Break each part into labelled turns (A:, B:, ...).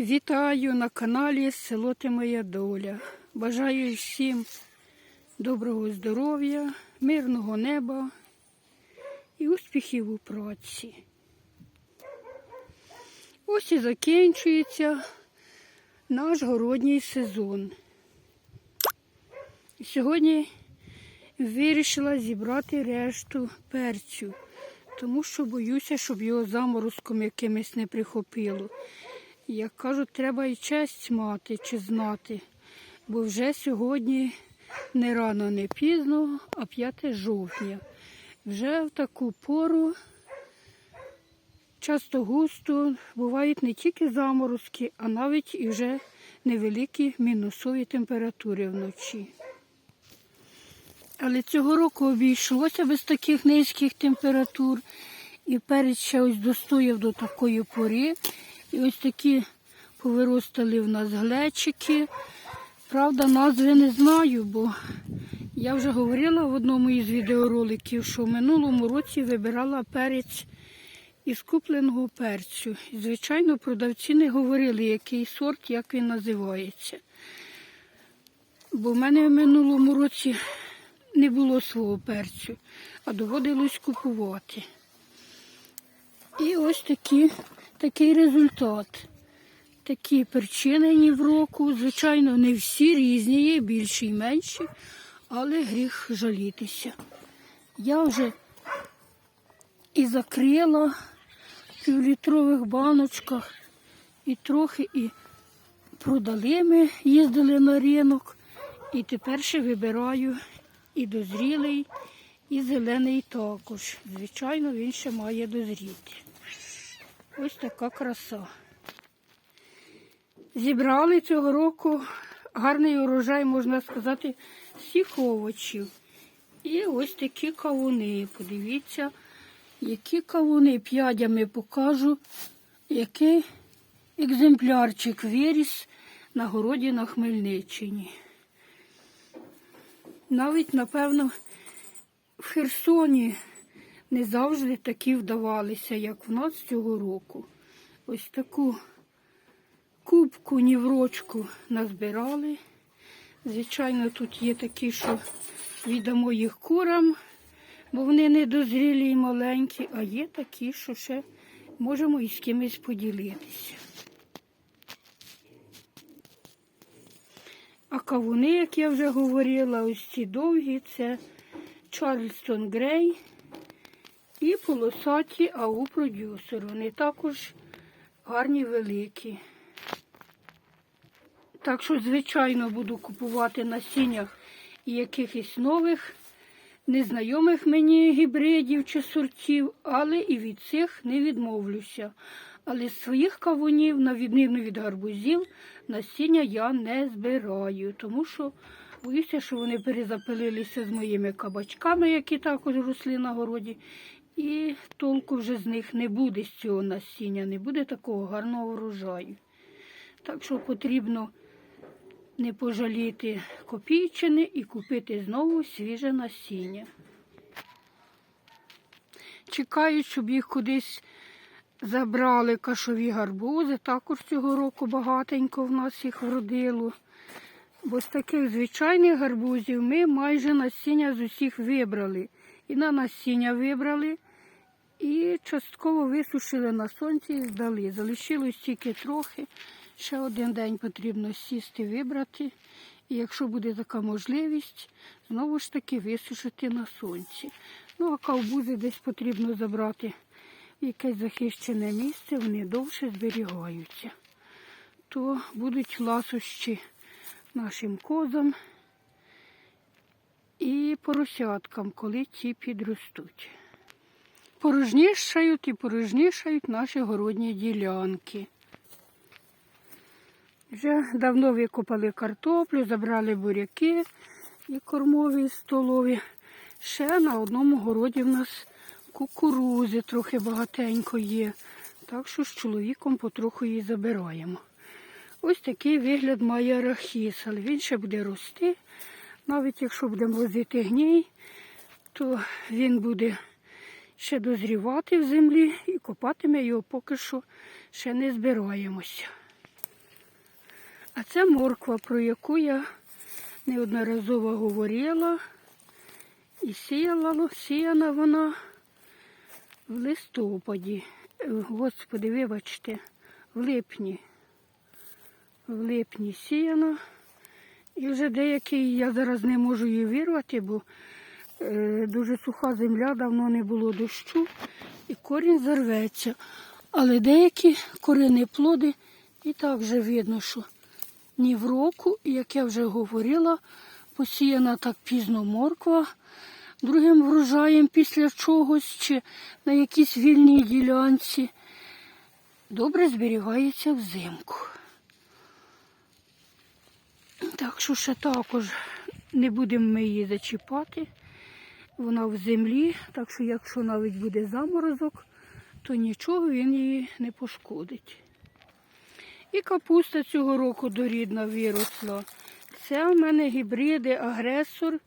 A: Вітаю на каналі Село Ти Моя Доля. Бажаю всім доброго здоров'я, мирного неба і успіхів у праці. Ось і закінчується наш городній сезон. Сьогодні вирішила зібрати решту перцю, тому що боюся, щоб його заморозком якимось не прихопило. Як кажуть, треба і честь мати чи знати, бо вже сьогодні не рано, не пізно, а 5 жовтня. Вже в таку пору часто густо бувають не тільки заморозки, а навіть і вже невеликі мінусові температури вночі. Але цього року обійшлося без таких низьких температур. І перець ще ось достояв до такої пори. І ось такі повиростали в нас глечики. Правда, назви не знаю, бо я вже говорила в одному із відеороликів, що в минулому році вибирала перець із купленого перцю. І, звичайно, продавці не говорили, який сорт, як він називається. Бо в мене в минулому році не було свого перцю, а доводилось купувати. І ось такі, такий результат. Такі перчинені в року. Звичайно, не всі різні, є більші і менші, але гріх жалітися. Я вже і закрила в півлітрових баночках, і трохи і продали ми, їздили на ринок. І тепер ще вибираю і дозрілий, і зелений також. Звичайно, він ще має дозріти. Ось така краса. Зібрали цього року гарний урожай, можна сказати, всіх овочів. І ось такі кавуни. Подивіться, які кавуни п'ядями покажу, який екземплярчик виріс на городі на Хмельниччині. Навіть, напевно, в Херсоні не завжди такі вдавалися, як в нас цього року. Ось таку кубку, ніврочку назбирали. Звичайно, тут є такі, що віддамо їх курам, бо вони недозрілі і маленькі, а є такі, що ще можемо із кимось поділитися. А кавуни, як я вже говорила, ось ці довгі, це Чарльстон Грей і полосаті АУ продюсер. Вони також гарні великі. Так що, звичайно, буду купувати насіннях і якихось нових, незнайомих мені гібридів чи сортів, але і від цих не відмовлюся. Але з своїх кавунів, на відміну від гарбузів, насіння я не збираю, тому що боюся, що вони перезапилилися з моїми кабачками, які також росли на городі. І толку вже з них не буде з цього насіння, не буде такого гарного врожаю. Так що потрібно не пожаліти копійчини і купити знову свіже насіння. Чекаю, щоб їх кудись забрали кашові гарбузи. Також цього року багатенько в нас їх вродило. Бо з таких звичайних гарбузів ми майже насіння з усіх вибрали. І на насіння вибрали, і частково висушили на сонці і здали. Залишилось тільки трохи. Ще один день потрібно сісти, вибрати. І якщо буде така можливість, знову ж таки висушити на сонці. Ну, а ковбузи десь потрібно забрати в якесь захищене місце, вони довше зберігаються. То будуть ласощі нашим козам і поросяткам, коли ті підростуть. Порожнішають і порожнішають наші городні ділянки. Вже давно викопали картоплю, забрали буряки і кормові, і столові. Ще на одному городі в нас кукурузи трохи багатенько є. Так що з чоловіком потроху її забираємо. Ось такий вигляд має арахіс, але він ще буде рости. Навіть якщо будемо возити гній, то він буде ще дозрівати в землі і копати ми його поки що ще не збираємося. А це морква, про яку я неодноразово говорила. І сіяла, сіяна вона в листопаді. Господи, вибачте, в липні. В липні сіяна. І вже деякий я зараз не можу її вирвати, бо дуже суха земля, давно не було дощу, і корінь зарветься. Але деякі корені плоди і так вже видно, що ні в року, і, як я вже говорила, посіяна так пізно морква другим врожаєм після чогось чи на якійсь вільній ділянці. Добре зберігається взимку. Так що ще також не будемо ми її зачіпати. Вона в землі, так що якщо навіть буде заморозок, то нічого він її не пошкодить. І капуста цього року дорідна виросла. Це в мене гібриди агресор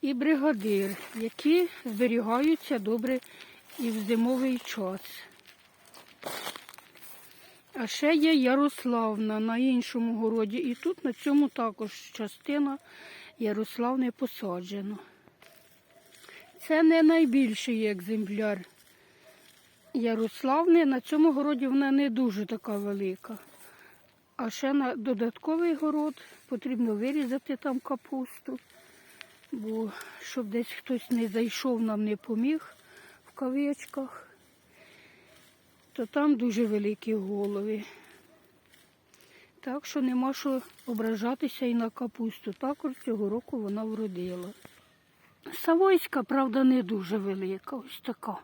A: і бригадир, які зберігаються добре і в зимовий час. А ще є Ярославна на іншому городі. І тут на цьому також частина Ярославни посаджена. Це не найбільший екземпляр Ярославни. На цьому городі вона не дуже така велика. А ще на додатковий город потрібно вирізати там капусту, бо щоб десь хтось не зайшов, нам не поміг в кавичках, то там дуже великі голови. Так що нема що ображатися і на капусту. Також цього року вона вродила. Савойська, правда, не дуже велика, ось така.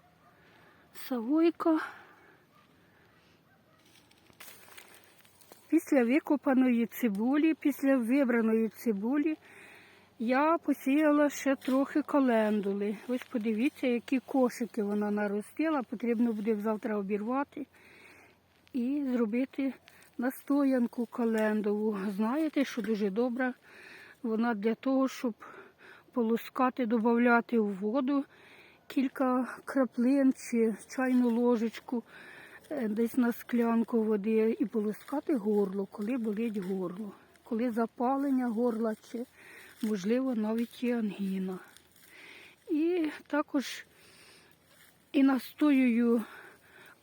A: Савойка. Після викопаної цибулі, після вибраної цибулі, я посіяла ще трохи календули. Ось подивіться, які кошики вона наростила. Потрібно буде завтра обірвати і зробити настоянку календову. Знаєте, що дуже добра. Вона для того, щоб полоскати, додати в воду кілька краплин чи чайну ложечку е, десь на склянку води і полоскати горло, коли болить горло, коли запалення горла чи, можливо, навіть і ангіна. І також і настоюю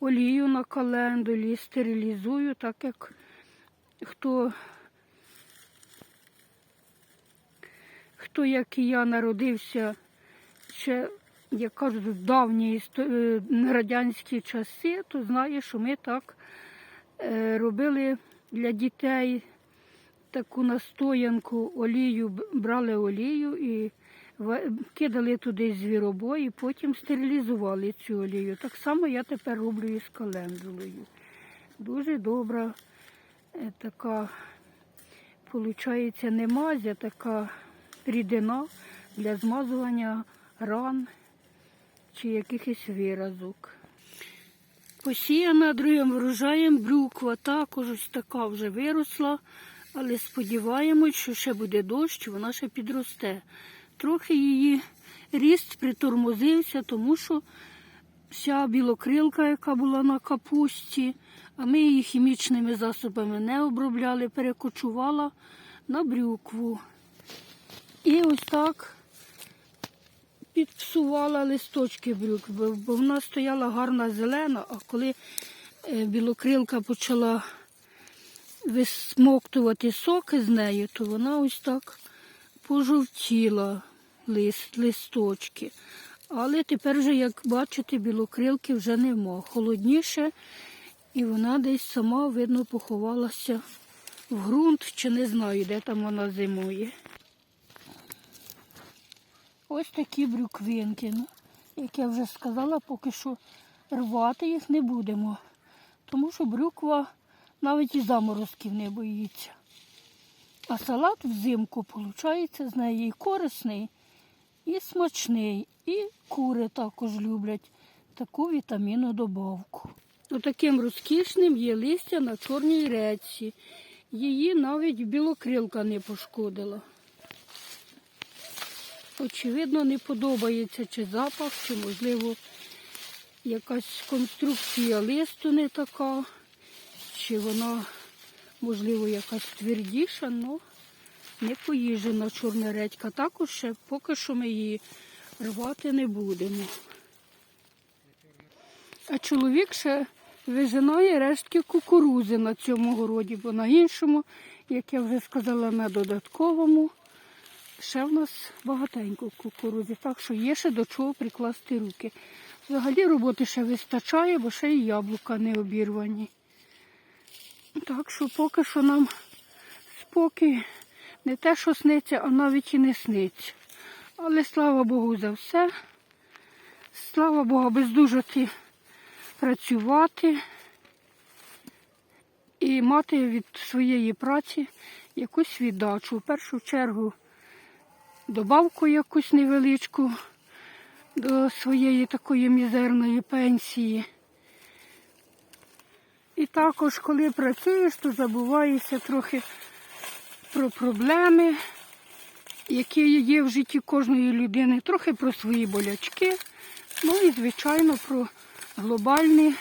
A: олію на календулі, стерилізую, так як хто, хто як і я народився ще як кажуть, в давні е, радянські часи, то знає, що ми так е, робили для дітей таку настоянку олію, брали олію і кидали туди звіробой, і потім стерилізували цю олію. Так само я тепер роблю із календулою. Дуже добра е, така, виходить, не мазь, а така рідина для змазування ран чи якихось виразок. Посіяна другим врожаєм брюква також ось така вже виросла, але сподіваємось, що ще буде дощ, вона ще підросте. Трохи її ріст притормозився, тому що вся білокрилка, яка була на капусті, а ми її хімічними засобами не обробляли, перекочувала на брюкву. І ось так підпсувала листочки брюк, бо вона стояла гарна зелена, а коли е, білокрилка почала висмоктувати соки з нею, то вона ось так пожовтіла лист, листочки. Але тепер вже, як бачите, білокрилки вже нема. Холодніше, і вона десь сама, видно, поховалася в ґрунт, чи не знаю, де там вона зимує. Ось такі брюквинки. Ну, як я вже сказала, поки що рвати їх не будемо. Тому що брюква навіть і заморозків не боїться. А салат взимку, виходить, з неї і корисний, і смачний. І кури також люблять таку вітамінну добавку. Отаким розкішним є листя на чорній речці. Її навіть білокрилка не пошкодила. Очевидно, не подобається чи запах, чи, можливо, якась конструкція листу не така, чи вона Можливо, якась твердіша, але не поїжджена чорна редька. Також ще поки що ми її рвати не будемо. А чоловік ще вижинає рештки кукурузи на цьому городі, бо на іншому, як я вже сказала, на додатковому, ще в нас багатенько кукурузи, так що є ще до чого прикласти руки. Взагалі роботи ще вистачає, бо ще і яблука не обірвані. Так що поки що нам спокій не те, що сниться, а навіть і не сниться. Але слава Богу за все. Слава Богу, бездужати працювати і мати від своєї праці якусь віддачу. В першу чергу добавку якусь невеличку до своєї такої мізерної пенсії. І також, коли працюєш, то забуваєшся трохи про проблеми, які є в житті кожної людини, трохи про свої болячки, ну і, звичайно, про глобальні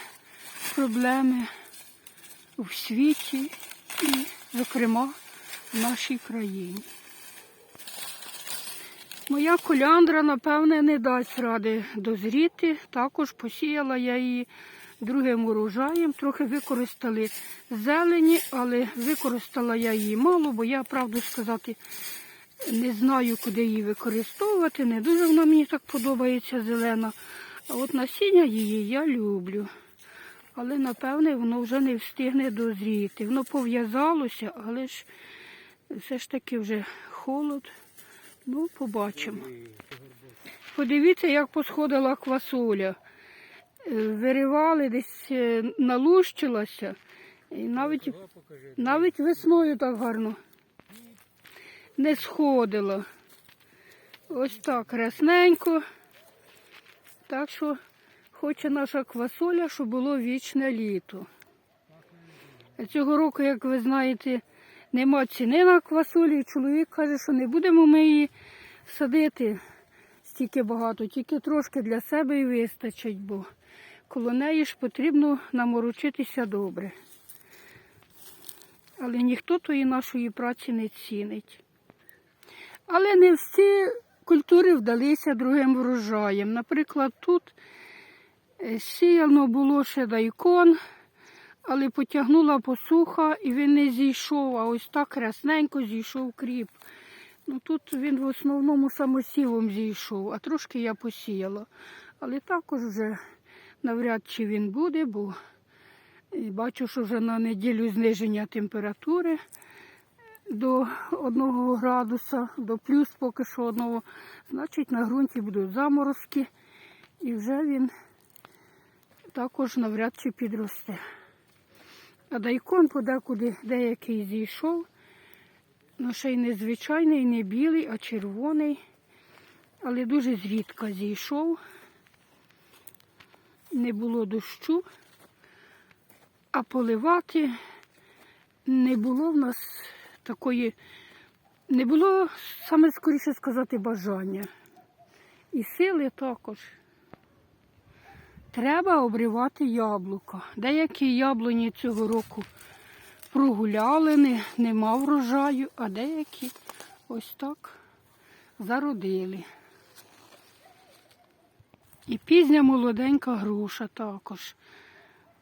A: проблеми у світі і, зокрема, в нашій країні. Моя коляндра, напевне, не дасть ради дозріти. Також посіяла я її другим урожаєм. Трохи використали зелені, але використала я її мало, бо я, правду сказати, не знаю, куди її використовувати. Не дуже вона мені так подобається зелена. А от насіння її я люблю. Але, напевне, воно вже не встигне дозріти. Воно пов'язалося, але ж все ж таки вже холод. Ну, побачимо. Подивіться, як посходила квасоля. Е, Виривали, десь е, налущилася. І навіть, навіть весною так гарно не сходила. Ось так рясненько. Так що хоче наша квасоля, щоб було вічне літо. Цього року, як ви знаєте, нема ціни на квасолі. Чоловік каже, що не будемо ми її садити стільки багато, тільки трошки для себе і вистачить, бо коло неї ж потрібно наморочитися добре. Але ніхто тої нашої праці не цінить. Але не всі культури вдалися другим врожаєм. Наприклад, тут е, сіяно було ще дайкон, але потягнула посуха і він не зійшов, а ось так рясненько зійшов кріп. Ну тут він в основному самосівом зійшов, а трошки я посіяла. Але також вже навряд чи він буде, бо бачу, що вже на неділю зниження температури до 1 градуса, до плюс поки що одного. Значить на ґрунті будуть заморозки і вже він також навряд чи підросте. А дайкон подекуди деякий зійшов. Ну, ще й не звичайний, не білий, а червоний. Але дуже зрідка зійшов. Не було дощу, а поливати не було в нас такої, не було, саме скоріше сказати, бажання. І сили також. Треба обривати яблука. Деякі яблуні цього року прогуляли, не, нема врожаю, а деякі ось так зародили. І пізня молоденька груша також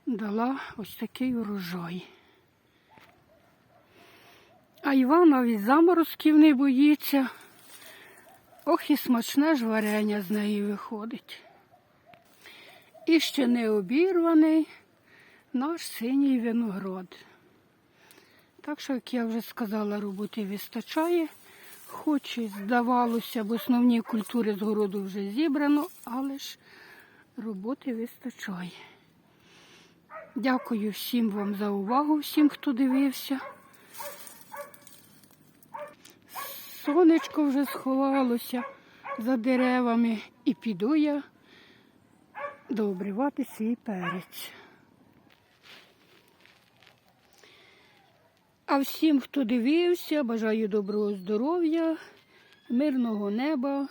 A: дала ось такий урожай. А Іван навіть заморозків не боїться. Ох і смачне ж варення з неї виходить. І ще не обірваний наш синій виноград. Так що, як я вже сказала, роботи вистачає. Хоч і здавалося, бо основні культури з городу вже зібрано, але ж роботи вистачає. Дякую всім вам за увагу, всім, хто дивився. Сонечко вже сховалося за деревами і піду я дообривати свій перець. А всім, хто дивився, бажаю доброго здоров'я, мирного неба,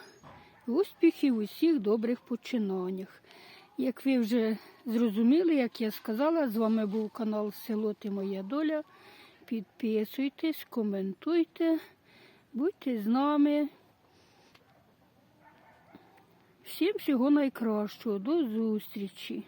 A: успіхів у всіх добрих починаннях. Як ви вже зрозуміли, як я сказала, з вами був канал Село Ти Моя Доля. Підписуйтесь, коментуйте, будьте з нами. Всім всього найкращого. До зустрічі!